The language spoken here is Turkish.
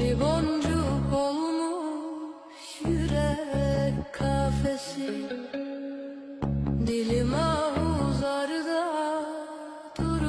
İnci boncuk olmuş yürek kafesi. Dilim ağızlarda dur